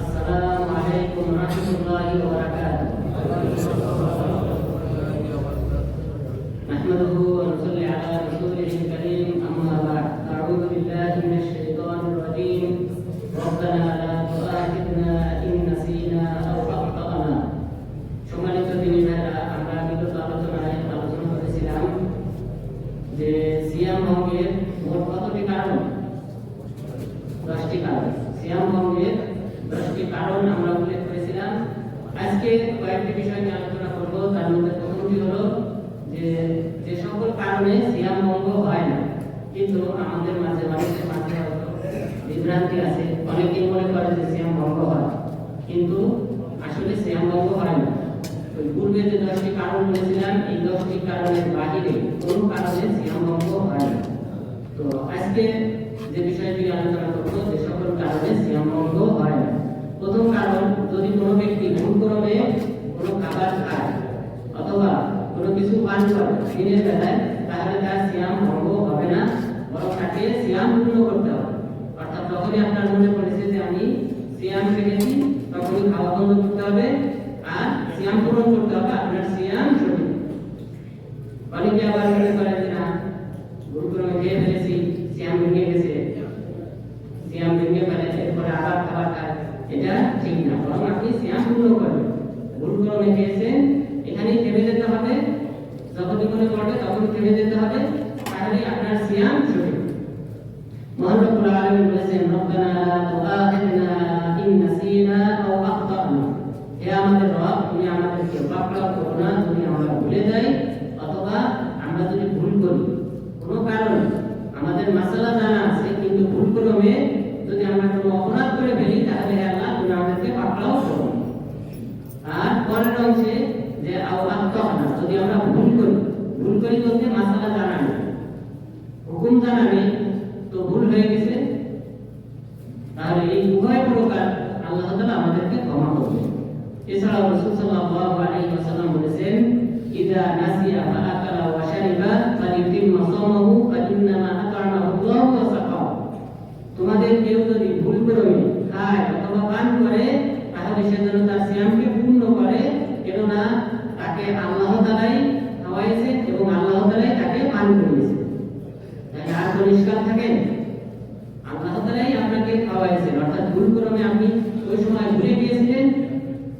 السلام عليكم ورحمة الله وبركاته. نحمده ونصلي على رسوله الكريم أما بعد. أعوذ بالله من الشيطان الرجيم. ربنا لا تؤاخذنا إن نسينا أو কয়েকটি বিষয় নিয়ে আলোচনা করব তার মধ্যে প্রথমটি হলো যে যে সকল কারণে সিয়াম ভঙ্গ হয় না। কিন্তু আমাদের মাঝে, মানুষের মাঝে বিভ্রান্তি আছে। অনেকেই মনে করে যে সিয়াম ভঙ্গ হয়। কিন্তু আসলে সিয়াম ভঙ্গ হয় না। পূর্বে যে দশটি কারণ বলেছিলাম, এই দশটি কারণের বাহিরে কোনো কারণে সিয়াম ভঙ্গ হয় না। তো আজকে যে বিষয়টি আলোচনা করব, যে সকল কারণে সিয়াম ভঙ্গ হয় না। প্রথম কারণ, যদি কোনো ব্যক্তি ভুলক্রমে কোনো খাবার খায়। অথবা কোনো কিছু পান করে দিনের বেলায় তাহলে তার সিয়াম ভঙ্গ হবে না। বরং তাকে সিয়াম পূর্ণ করতে হবে। অর্থাৎ যখনই আপনার মনে পড়েছে যে আমি সিয়াম রেখেছি তখনই খাওয়া বন্ধ করতে হবে আর সিয়াম পূরণ করতে হবে, আপনার সিয়াম সঠিক। অনেকে আবার মনে করে যে, না গুরুকুলমে খেয়ে ফেলেছি, সিয়াম ভেঙে গেছে। সিয়াম ভেঙে ফেলে, এরপরে আবার খাবার খায়। এটা ঠিক না, বরং আপনি সিয়াম পূর্ণ করবেন গুরুকুলমে খেয়েছেন এখানেই থেমে যেতে হবে। যখনই করে পড়বে তখন থেমে যেতে হবে। তাহলে আপনার সিয়াম সঠিক। মহান রব্বুল আলামিন বলেছেন, রব্বানা তুআখিযনা ইন নাসিনা আও আখতানা হে আমাদের রব তুমি আমাদেরকে পাকড়াও করো না যদি আমরা ভুলে যাই অথবা আমরা যদি ভুল করি কোনো কারণে আমাদের মাসালা জানা আছে কিন্তু ভুল ক্রমে যদি আমরা কোনো অপরাধ করে ফেলি তাহলে হে আল্লাহ তুমি আমাদেরকে পাকড়াও করো আর পরের অংশে যে আও আখতানা যদি আমরা ভুল করি ভুল করি বলতে মাসালা জানা নেই হুকুম জানা নেই তো ভুল হয়ে গেছে তাহলে এই উভয় প্রকার আল্লাহ তাআলা আমাদেরকে ক্ষমা করবেন এছাড়াও রাসূল সাল্লাল্লাহু আলাইহি ওয়াসাল্লাম বলেছেন ইদা নাসিয়া ফা আকালা ওয়া শারিবা ফালিতিম্মা সাওমাহু ফা ইন্নামা আতা'মাহু আল্লাহু ওয়া সাকাও তোমাদের কেউ যদি ভুল করে খায় অথবা পান করে তাহলে সে যেন তার সিয়ামকে পূর্ণ করে কেননা তাকে আল্লাহ তাআলাই খাওয়াইছে এবং আল্লাহ তাআলাই তাকে পান করিয়েছে তাহলে আর পরিষ্কার থাকেন আল্লাহ তাআলাই আপনাকে খাওয়াইছেন অর্থাৎ ভুল ক্রমে আপনি ওই সময় ভুলে গিয়েছিলেন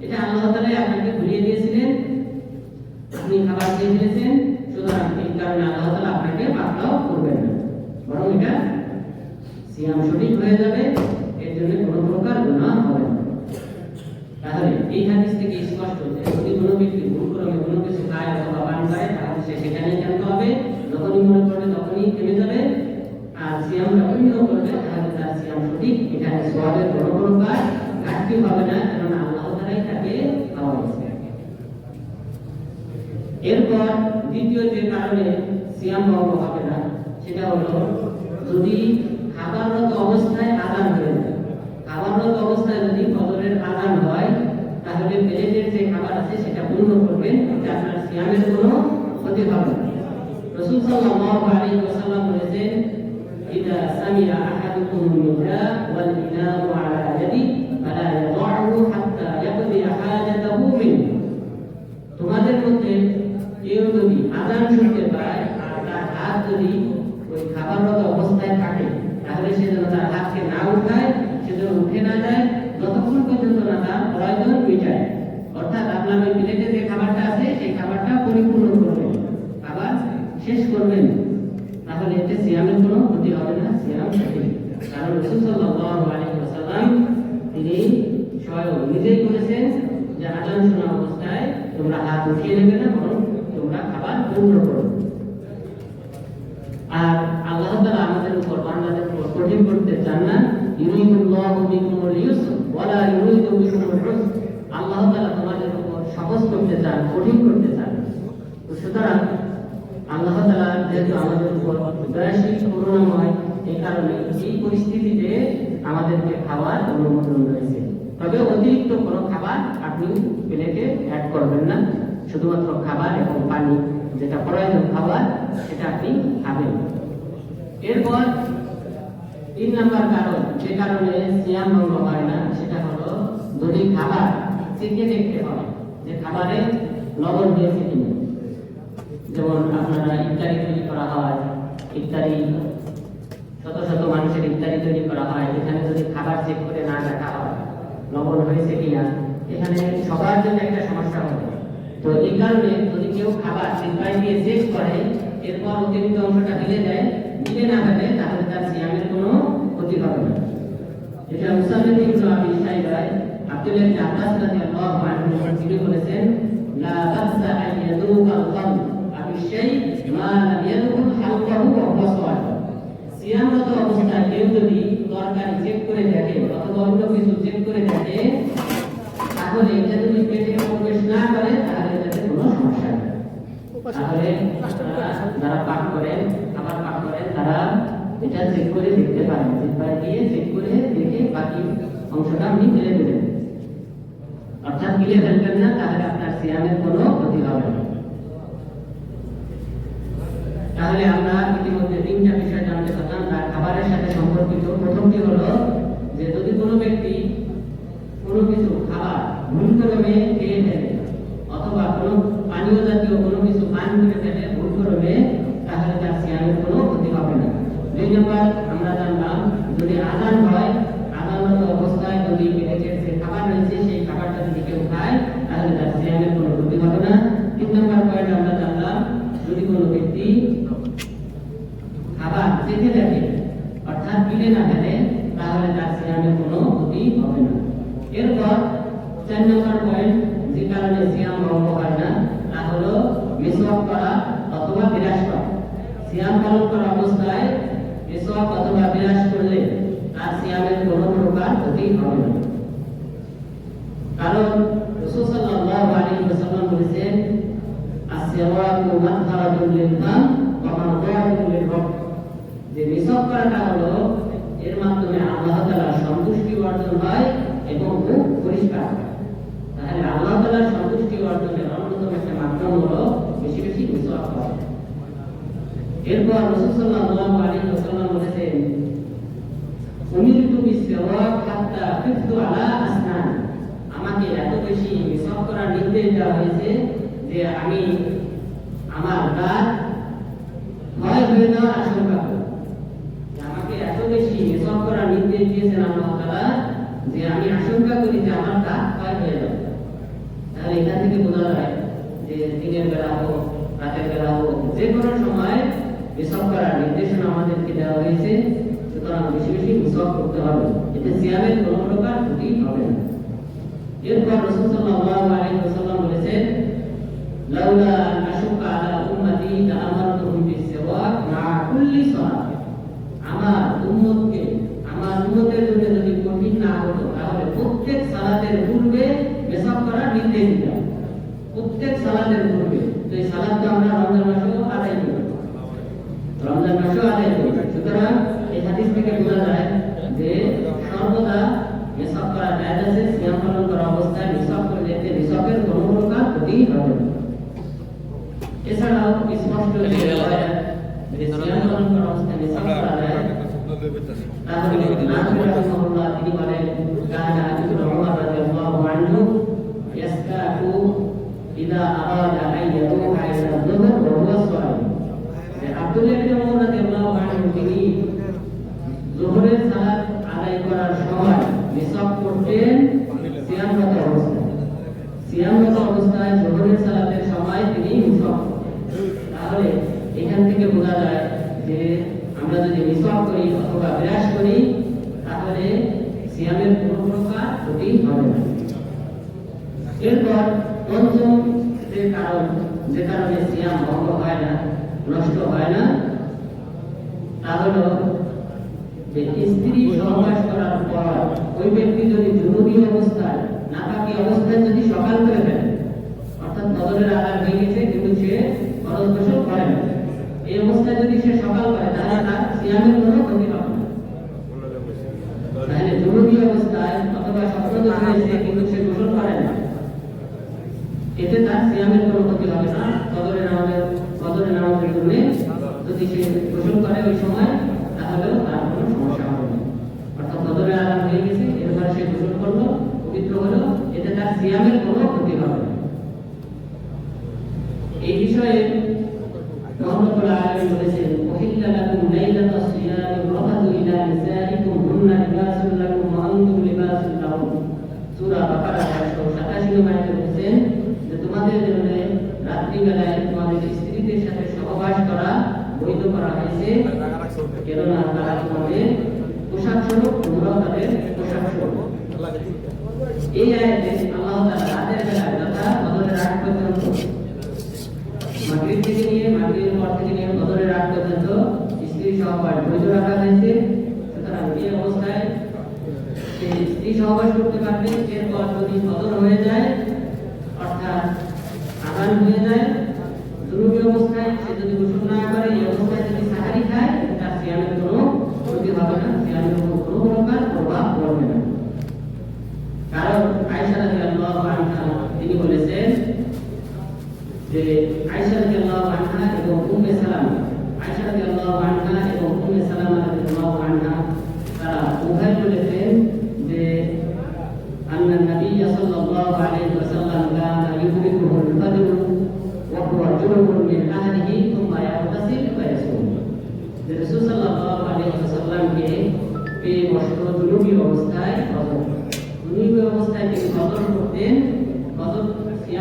এটা আল্লাহ তাআলাই আপনাকে ভুলিয়ে দিয়েছিলেন আপনি খাবার খেয়ে ফেলেছেন সুতরাং এই কারণে আল্লাহ তাআলা আপনাকে পাকড়াও করবেন না বরং এটা সিয়াম সঠিক হয়ে যাবে এর জন্য কোনো প্রকার গুনাহ হবে না তাহলে এই হাদিস থেকে স্পষ্ট যে যদি কোনো ব্যক্তি ভুল ক্রমে কোনো কিছু খায় অথবা পান করে তাহলে কেন হবে যখনই মনে পড়বে তখনই থেমে যাবে আর সিয়ামটা পূর্ণ করবে তাহলে তার সিয়াম সঠিক এখানে সবের কোনো প্রকার ঘাটতি হবে না কারণ আল্লাহ তাআলাই তাকে খাওয়াইছে এরপর দ্বিতীয় যে কারণে সিয়াম ভঙ্গ হবে না সেটা হলো যদি খাবাররত অবস্থায় আদান হয়ে যায় খাবাররত অবস্থায় যদি ফজরের আদান হয় তাহলে পেলেটের যে খাবার আছে সেটা পূর্ণ করবেন এতে আপনার সিয়ামের কোনো ক্ষতি হবে না রাসূল সাল্লাল্লাহু আলাইহি ওয়াসাল্লাম বলেছেন ইদা সামিআ আহাদুকুম নিদা ওয়াল ইনাউ আলা ইয়াদি ফালা ইয়াদউহু হাত্তা ইয়াকদি হাজাতাহু মিনহু তোমাদের মধ্যে কেউ যদি শুনতে পায় আর তার হাত যদি ওই খাবাররত অবস্থায় থাকে তাহলে সে যেন তার হাতকে না উঠায় সে যেন উঠে না যায় যতক্ষণ পর্যন্ত না তার প্রয়োজন মিটায় অর্থাৎ আপনার ওই প্লেটে যে খাবারটা আছে সেই খাবারটা পরিপূর্ণ করবেন আবার শেষ করবেন তাহলে এতে সিয়ামের কোনো ক্ষতি হবে না সিয়াম সঠিক কারণ আল্লাহ তাআলা আমাদের উপর বান্দাদের উপর কঠিন করতে চান না। ইউরিদুল্লাহু বিকুমুল ইউসর ওয়ালা ইউরিদু বিকুমুল উসর আল্লাহ তাআলা তোমাদের উপর সহজ করতে চান, কঠিন করতে চান। তো সুতরাং আল্লাহ তাআলা যেহেতু আমাদের উপর দয়াশীল করুণাময় এই কারণে এই আমাদেরকে খাওয়ার অনুমোদন রয়েছে। তবে অতিরিক্ত কোনো খাবার আপনি প্লেটে অ্যাড করবেন না। শুধুমাত্র খাবার এবং পানি যেটা প্রয়োজন খাবার, সেটা আপনি খাবেন। এরপর তিন নাম্বার কারণ, যে কারণে সিয়াম ভঙ্গ হয় না, সেটা হলো যদি খাবার চেখে দেখতে হয়, যে খাবারে লবণ দিয়েছে কিনা। যেমন আপনারা ইত্যাদি তৈরি করা হয় ইত্যাদি শত শত মানুষের ইত্যাদি তৈরি করা হয় এখানে যদি খাবার চেক করে না দেখা হয়, লবণ হয়েছে কিনা, এখানে সবার জন্য একটা সমস্যা হবে তো এই কারণে যদি কেউ খাবার সিপাই দিয়ে চেক করে, এরপর অতিরিক্ত অংশটা দিলে দেয়, দিলে না ফেলে তাহলে তার সিয়ামের কোনো ক্ষতি হবে না। এটা মুসাফির ইবনে আবি শাইবায় আব্দুল্লাহ ইবনে আব্বাস রাদিয়াল্লাহু আনহু তিনি বলেছেন, লা বাসা আন ইয়াদুকা শাই মা সিয়ামরত অবস্থায় কেউ যদি তরকারি চেক করে দেখে অথবা অন্য কিছু চেক করে দেখে, তাহলে এটা যদি পেটে প্রবেশ না করে, তাহলে এটাতে কোনো সমস্যা নেই। তাহলে যারা পাঠ করেন আবার পাঠ করেন, তারা এটা চেক করে দেখতে পারেন। জিব্বায় দিয়ে চেক করে দেখে বাকি অংশটা আপনি ফেলে দেবেন। অর্থাৎ গিলে ফেলবেন না, তাহলে আপনার সিয়ামের কোনো ক্ষতি হবে না। তাহলে আমরা ইতিমধ্যে তিনটা বিষয় জানতে পারলাম, তার খাবারের সাথে সম্পর্কিত। প্রথমটি হলো যে যদি কোনো ব্যক্তি কোনো কিছু খাবার ভুল ক্রমে খেয়ে ফেলে, অথবা কোনো পানীয় জাতীয় কোনো কিছু পান করে ফেলে ভুল ক্রমে তাহলে তার সিয়ামের কোনো ক্ষতি হবে না। দুই নম্বর, আমরা জানলাম, যদি আদান হয় আদানত অবস্থায় যদি খাবার রয়েছে সেই খাবারটা যদি কেউ খায় তাহলে তার সিয়ামের কোনো ক্ষতি হবে না তিন নম্বর পয়েন্ট আমরা জানলাম যদি কোনো ব্যক্তি চেখে দেখে অর্থাৎ গিলে না ফেলে তাহলে তার সিয়ামের কোনো ক্ষতি হবে না। এরপর চার নম্বর পয়েন্ট যে কারণে সিয়াম ভঙ্গ হয় না, তা হলো মিসওয়াক করা অথবা বিরাস করা। সিয়াম পালন করা অবস্থায় মিসওয়াক অথবা বিরাস করলে তার সিয়ামের কোনো প্রকার ক্ষতি হবে না। কারণ রাসূল সাল্লাল্লাহু আলাইহি ওয়াসাল্লাম বলেছেন আসিয়াওয়াকু মাদহারাতুল লিল-ফাম ওয়া লির-রব যে মিসওয়াক করাটা হলো, এর মাধ্যমে আল্লাহ তাআলার সন্তুষ্টি অর্জন হয় এবং মুখ পরিষ্কার হয়। তাহলে আল্লাহ তাআলার সন্তুষ্টি অর্জনের অন্যতম একটা মাধ্যম হলো বেশি বেশি মিসওয়াক করা। এরপর রাসূল সাল্লাল্লাহু আলাইহি ওয়াসাল্লাম বলেছেন আলা আমাকে এত বেশি মিসওয়াক করার নির্দেশ দেওয়া হয়েছে যে আমি আমার দাঁত ক্ষয় হয়ে যাওয়ার আশঙ্কা করি যে আমাকে এত বেশি মিসওয়াক করার নির্দেশ দিয়েছেন আল্লাহ তাআলা যে আমি আশঙ্কা করি যে আমার দাঁত ক্ষয় হয়ে যাবে তাহলে এখান থেকে বোঝা যায় যে দিনের বেলা হোক, রাতের বেলা হোক, যে কোনো সময় মিসওয়াক করার নির্দেশনা আমাদেরকে দেওয়া হয়েছে, সুতরাং বেশি বেশি মিসওয়াক করতে হবে। এতে সিয়ামের কোনো প্রকার ক্ষতি হবে না। এরপর রাসূল সাল্লাল্লাহু আলাইহি বলেছেন, লাউলা আন আশুক্কা আলা উম্মতি লাআমারতুহুম বিসওয়াক মা কুল্লি সালাত। আমার উম্মতকে, আমার উম্মতের জন্য যদি কঠিন না হতো, তাহলে প্রত্যেক সালাতের পূর্বে মেসাক করার নির্দেশ দিতাম প্রত্যেক সালাতের পূর্বে তো এই সালাত তো আমরা রমজান মাসেও আদায় করি রমজান মাসেও আদায় করি সুতরাং এই হাদিস থেকে বোঝা যায় যে সর্বদা মেসাক করা জায়েজ আছে সিয়াম পালন করা অবস্থায় মেসাক করে যেতে মেসাকের কোনো প্রকার ক্ষতি হবে না। এছাড়াও স্পষ্ট যে সিয়াম পালন করা অবস্থায় মেসাক করা যায়। তাহলে তিনি বলেন কানা ইবনু উমর রাদিয়াল্লাহু আনহু ইয়াসকাতু ইদা আরাদা আন ইয়ারুহা ইলা যুহর ওয়া হুয়া সাইম যে আব্দুল্লাহ ইবনে উমর রাদিয়াল্লাহু আনহু তিনি যোহরের সালাত আদায় করার সময় মিসাক করতেন সিয়ামরত অবস্থায়। সিয়ামরত অবস্থায় যোহরের সালাতের সময় তিনি মিসাক তাহলে এখান থেকে বোঝা যায় যে আমরা যদি মিসওয়াক করি অথবা বিরাস করি, তাহলে সিয়ামের কোনো প্রকার ক্ষতি হবে না। এরপর পঞ্চম যে কারণ, যে কারণে সিয়াম ভঙ্গ হয় না, নষ্ট হয় না, তা হলো যে স্ত্রী সহবাস করার পর ওই ব্যক্তি যদি জরুরি অবস্থায়, নাপাকি অবস্থায় যদি সকাল করে ফেলে, অর্থাৎ বদলের আদার হয়ে গেছে, কিন্তু সে খরচ করে না। এই অবস্থায় যদি সে সকাল করে, তাহলে তার সিয়ামের কোনো ক্ষতি হবে তাহলে জরুরি অবস্থায় অথবা স্বপ্নদোষ হয়েছে, কিন্তু সে গোসল করে না। এতে তার সিয়ামের কোনো ক্ষতি হবে না। কদরের নামাজের কদরের নামাজের জন্য যদি সে গোসল করে ওই সময় তাহলেও তার কোনো সমস্যা হবে না। অর্থাৎ বদরের আরাম হয়ে গেছে, এরপরে সে গোসল করল, পবিত্র হলো, এতে তার সিয়ামের কোনো ক্ষতি হবে না। এই বিষয়ে রহমতুল আলামিন বলেছেন, ওহিল্লা বাকারা 187 নম্বর আয়াতে বলেছেন যে তোমাদের জন্য রাত্রি বেলায় তোমাদের স্ত্রীদের সাথে সহবাস করা বৈধ করা হয়েছে কেননা তারা তোমাদের পোশাক স্বরূপ তোমরাও তাদের পোশাক স্বরূপ এই আয়াতে আল্লাহ তাআলা রাতের বেলায় তথা বদরের আগ পর্যন্ত মাগরিব থেকে নিয়ে মাগরিবের পর থেকে নিয়ে বদরের আগ পর্যন্ত স্ত্রী সহবাস বৈধ রাখা হয়েছে সুতরাং এই অবস্থায় স্ত্রী সহবাস করতে পারবে এরপর যদি বদর হয়ে যায় অর্থাৎ আগান হয়ে যায় জরুরি অবস্থায় সে যদি গোসল না করে এই অবস্থায় যদি সাহারি খায় তার সিয়ামের কোনো ক্ষতি হবে না সিয়ামের উপর কোনো প্রকার প্রভাব পড়বে না কারণ আয়েশা রাদিয়াল্লাহু আনহা তিনি বলেছেন যে আয়েশা রাদিয়াল্লাহু আনহা এবং উম্মে সালামা আয়েশা রাদিয়াল্লাহু আনহা এবং উম্মে সালামা রাদিয়াল্লাহু আনহা তারা উভয় বলেছেন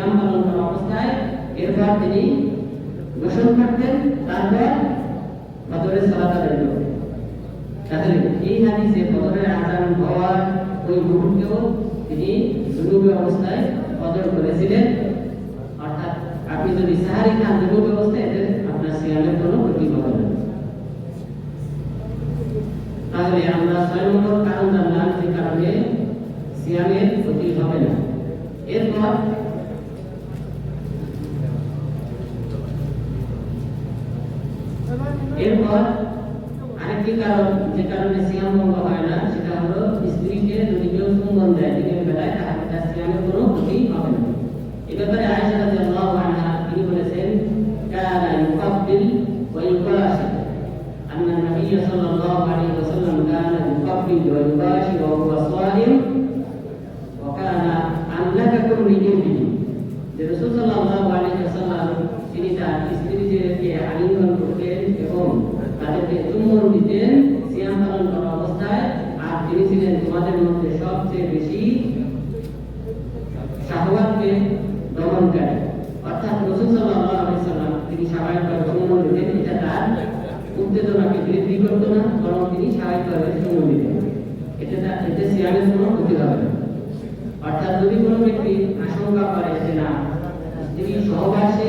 সিয়াম পালন করা অবস্থায় এরপর তিনি গোসল করতেন, তারপর কদরের সালাত আদায় করতেন। তাহলে এই হাদিসে কদরের আজান হওয়ার ওই মুহূর্তেও তিনি জুনুবি অবস্থায় কদর করেছিলেন। অর্থাৎ আপনি যদি সাহারি খান জুনুবি অবস্থায়, এতে আপনার সিয়ামের কোনো ক্ষতি হবে না। তাহলে আমরা ছয় নম্বর কারণ জানলাম যে কারণে সিয়ামের ক্ষতি হবে না। এরপর এরপর আরেকটি কারণ যে কারণে সিয়াম ভঙ্গ হয় না সেটা হলো স্ত্রীকে যদি কেউ চুম্বন দেয় দিনের বেলায় তাহলে তার সিয়ামের কোনো ক্ষতি হবে না এ ব্যাপারে আয়েশা রাদিয়াল্লাহু আনহা তিনি বলেছেন কানা ইউকাব্বিল ওয়া ইউকাশি أن النبي صلى الله عليه وسلم كان يقبل ويباشر وهو صائم وكان أملككم لجنبه যে রসুল সাল্লাল্লাহু আলাইহি ওয়াসাল্লাম তিনি তার স্ত্রীদেরকে আলিঙ্গন করতেন এবং তাদেরকে চুম্বন দিতেন সিয়াম পালন করা অবস্থায় আর তিনি ছিলেন তোমাদের মধ্যে সবচেয়ে বেশি শাহওয়াতকে দমনকারী অর্থাৎ রসুল আলাইহি তিনি স্বাভাবিকভাবে চুম্বন দিতেন এটা তার উত্তেজনাকে বৃদ্ধি করতো না, বরং তিনি স্বাভাবিকভাবে চুম্বন দিতেন। এটা সিয়ামের কোনো ক্ষতি হবে অর্থাৎ যদি কোনো ব্যক্তি আশঙ্কা করে যে না স্ত্রী সহবাসে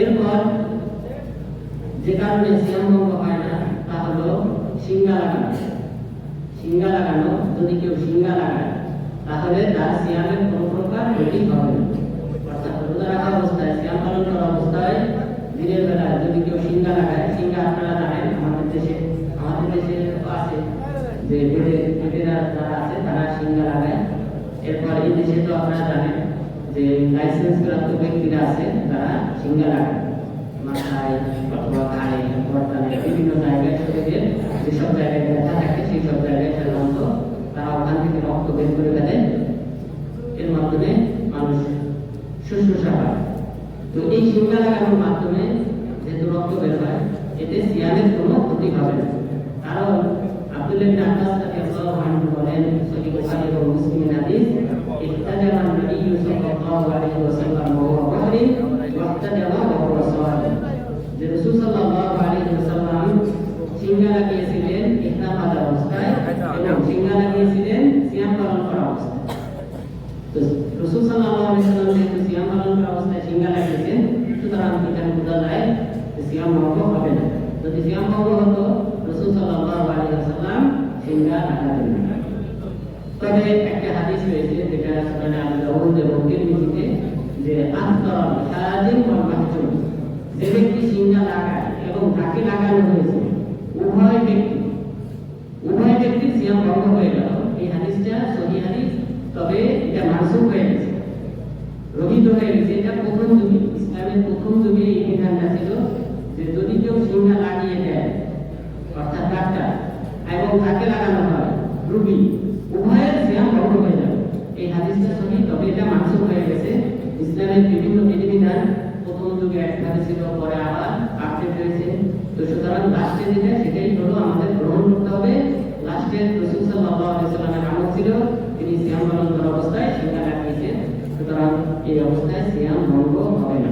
এরপর যে কারণে সিয়াম হয় না, তা হলো সিঙ্গা লাগানো। সিঙ্গা লাগানো, যদি কেউ সিঙ্গা লাগায়, তাহলে তার সিয়ামের কোনো প্রকার ক্ষতি হবে না। তারা সিঙ্গা লাগায়। এরপর এই দেশে তো আপনারা জানেন যে লাইসেন্স প্রাপ্ত ব্যক্তিরা আছে, তারা সিঙ্গা মাথায় অথবা ঘাড়ে, বর্তমানে বিভিন্ন জায়গায় শরীরের যেসব জায়গায় ব্যথা থাকে সেই সব জায়গায় সাধারণত তারা ওখান থেকে রক্ত বের করে ফেলে। এর মাধ্যমে মানুষ শুশ্রূষা পায়। তো এই সিঙ্গা লাগানোর মাধ্যমে যেহেতু রক্ত বের হয়, এতে সিয়ামের কোনো ক্ষতি হবে না। কারণ আব্দুল ইবনে আব্বাস বলেন, সহিহ বুখারী এবং মুসলিম হাদিস সাল্লাল্লাহু আলাইহি ওয়াসাল্লাম ওয়া হুয়া মুহরিম ওয়া ইহতাজামা ওয়া হুয়া সাওয়াম যে রাসূল সাল্লাল্লাহু আলাইহি ওয়াসাল্লাম সিঙ্গা লাগিয়েছিলেন ইহরাম বাঁধা অবস্থায় এবং সিঙ্গা লাগিয়েছিলেন সিয়াম পালন করা অবস্থায় তো রাসূল সাল্লাল্লাহু আলাইহি ওয়াসাল্লাম যেহেতু সিয়াম পালন করা অবস্থায় সিঙ্গা লাগিয়েছেন সুতরাং এখানে বোঝা যায় যে সিয়াম ভঙ্গ হবে না যদি সিয়াম ভঙ্গ হতো রসুল সাল্লাল্লাহু আলাইহি ওয়াসাল্লাম সিঙ্গা লাগাবেন না তবে একটা হাদিস রয়েছে যেটা সুনানে আবু দাউদ এবং তিরমিজিতে যে আফতার হাজিম ওয়াল মাহজুম, যে ব্যক্তি সিঙ্গা লাগায় এবং তাকে লাগানো হয়েছে, উভয় ব্যক্তি, উভয় ব্যক্তির সিয়াম ভঙ্গ হয়ে গেল। এই হাদিসটা সহি হাদিস, তবে এটা মানসুখ হয়ে গেছে, রহিত হয়ে গেছে। এটা প্রথম যুগে, ইসলামের প্রথম যুগে এই বিধানটা ছিল যে যদি কেউ সিংহা লাগিয়ে দেয়, অর্থাৎ ডাক্তার, এবং তাকে লাগানো হয়, রুগী উভয়ের সিয়াম ভঙ্গ হয়ে যাবে এই হাদিসটা সহি তবে এটা মানসুখ হয়ে গেছে। ইসলামের বিভিন্ন বিধিবিধান প্রথম যুগে একভাবে ছিল, পরে আবার আপডেট হয়েছে তো সুতরাং লাস্টে যেটা, সেটাই হলো আমাদের গ্রহণ করতে হবে। লাস্টে রসুল সাল্লাল্লাহু আলাইহি আমল ছিল, তিনি সিয়াম পালন করা অবস্থায় সিংহা লাগিয়েছেন। সুতরাং এই অবস্থায় সিয়াম ভঙ্গ হবে না।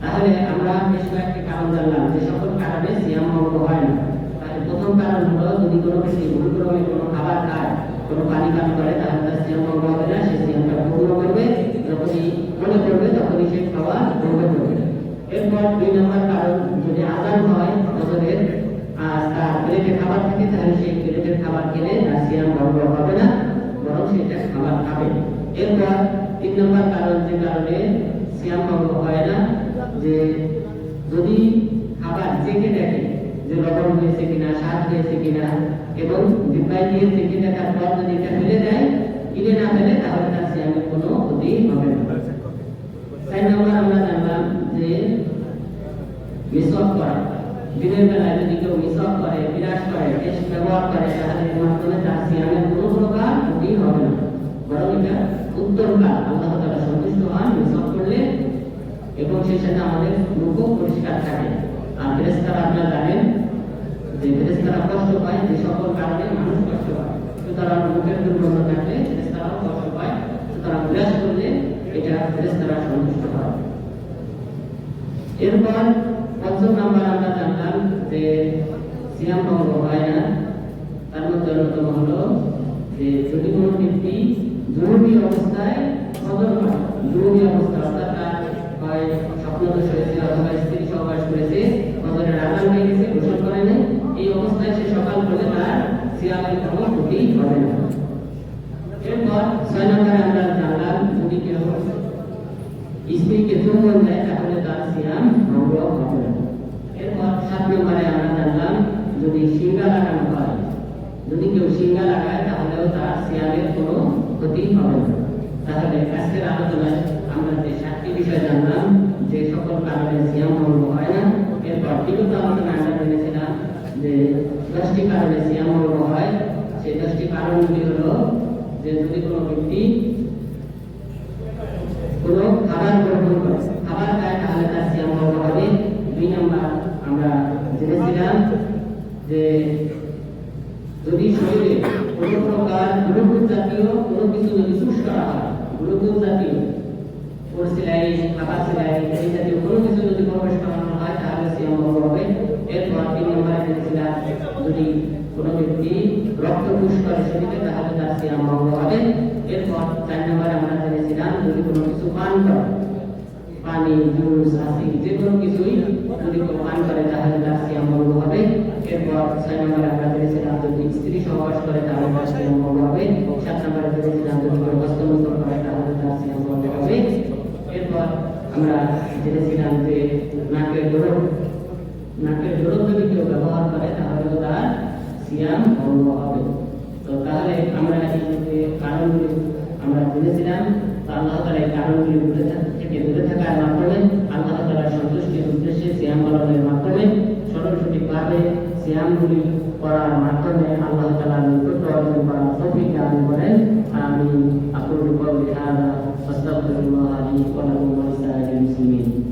তাহলে আমরা বেশ কয়েকটি কারণ জানলাম যে সকল কারণে সিয়াম ভঙ্গ হয় না। তাহলে প্রথম কারণ হলো, যদি কোনো ব্যক্তি ভুল কোনো খাবার খায় কোনো পানি পান করে, তাহলে তার সিয়াম ভঙ্গ হবে না, সে সিয়ামটা পূর্ণ করবে। যখনই মনে করবে তখনই সে খাওয়া বন্ধ করবে। এরপর দুই নম্বর কারণ, যদি আজান হয় ফজরের, আর তার প্লেটে খাবার থাকে, তাহলে সেই প্লেটের খাবার খেলে তার সিয়াম ভঙ্গ হবে না, বরং সেটা খাবার খাবে। এরপর তিন নম্বর কারণ, যে কারণে সিয়াম ভঙ্গ হয় না, যে যদি খাবার চেখে দেখে যে লবণ হয়েছে কিনা স্বাদ হয়েছে কিনা এবং জিব্বাই দিয়ে চেখে দেখার পর যদি এটা ফেলে দেয় কিনে না ফেলে তাহলে তার সিয়ামের কোনো ক্ষতি হবে না। চার নম্বর আমরা জানলাম যে মিসওয়াক করা। দিনের বেলায় যদি কেউ মিসওয়াক করে বিরাজ করে টেস্ট ব্যবহার করে, তাহলে এর মাধ্যমে তার সিয়ামের কোনো প্রকার ক্ষতি হবে না। বরং এটা উত্তম কাজ। আল্লাহ তাআলা সন্তুষ্ট হন মিসওয়াক করলে এবং সেই সাথে আমাদের মুখও পরিষ্কার থাকে। আর ফেরেশতারা আপনারা জানেন যে ফেরেশতারা কষ্ট পায়, যে সকল কারণে মানুষ কষ্ট পায়। সুতরাং মুখের দুর্গন্ধ থাকলে ফেরেশতারাও কষ্ট পায়। সুতরাং বিরাজ করলে এটা ফেরেশতারা সন্তুষ্ট হয়। এরপর পঞ্চম নাম্বার আমরা জানলাম যে সিয়াম ভঙ্গ হয় না তার মধ্যে অন্যতম হলো যে যদি কোনো ব্যক্তি জরুরি অবস্থায় সদর জরুরি অবস্থা, অর্থাৎ তার হয় স্বপ্নদোষ হয়েছে অথবা স্ত্রী সহবাস করেছে ফজরের আজান হয়ে গেছে, গোসল করে নেই। এই অবস্থায় সে সকাল করলে তার সিয়ামের কোনো ক্ষতি হবে না। এরপর ছয় নম্বরে আমরা জানলাম যদি কেউ স্ত্রীকে চুম্বন দেয়, তাহলে তার সিয়াম ভঙ্গ হবে এরপর সাত নম্বরে আমরা জানলাম, যদি সিঙ্গা লাগানো হয়, যদি কেউ সিঙ্গা লাগায়, তাহলেও তার সিয়ামের কোনো ক্ষতি হবে না। তাহলে আজকের আলোচনায় আমরা যে সাতটি বিষয় জানলাম যে সকল কারণে সিয়াম ভঙ্গ হয় না। এরপর বিগত আলোচনায় আমরা জেনেছিলাম যে দশটি কারণে সিয়াম ভঙ্গ হয়। সেই দশটি কারণগুলি হলো যে যদি কোনো ব্যক্তি কোনো খাবার গ্রহণ করে, খাবার খায় তাহলে তার সিয়াম ভঙ্গ হবে। দুই নম্বর আমরা জেনেছিলাম যে যদি শরীরে কোনো প্রকার গ্লুকোজ জাতীয় কোনো কিছু যদি করা হয় গ্লুকোজ জাতীয় পড়ছিলাই খাবার সিলাই জাতীয় কোনো কিছু যদি প্রবেশ করানো হয়, তাহলে সিয়াম ভঙ্গ হবে। এরপর তিন নম্বরে জেনেছিলাম যদি কোনো ব্যক্তি রক্ত করে শরীরে তাহলে তার সিয়াম ভঙ্গ হবে। এরপর চার নম্বরে আমরা জেনেছিলাম, যদি কোনো কিছু পান করে, পানি, জুস আসি যে কোনো কিছুই যদি পান করে, তাহলে তার সিয়াম ভঙ্গ হবে। এরপর ছয় নম্বরে আমরা জেনেছিলাম, যদি স্ত্রী সহবাস করে, তাহলে তার সিয়াম ভঙ্গ হবে। সাত নম্বরে জেনেছিলাম, যদি কেউ বস্ত্রমোচন করে, তাহলে তার সিয়াম ভঙ্গ হবে। এরপর আমরা জেনেছিলাম যে নাকের গোড়ক নাকের গোড়ক যদি কেউ ব্যবহার করে, তাহলে তার সিয়াম ভঙ্গ হবে। তো তাহলে আমরা এই কারণগুলি আমরা জেনেছিলাম আল্লাহ তালা এই কারণগুলি দূরে থেকে দূরে থাকার মাধ্যমে, আল্লাহ তালার সন্তুষ্টির উদ্দেশ্যে সিয়াম পালনের মাধ্যমে সরল সিয়ামগুলি করার মাধ্যমে আল্লাহ তালার নিকট অর্জন করার তৌফিক দান করেন। আমি আকুল Astagfirullahaladzim Wa'alaikum warahmatullahi wabarakatuh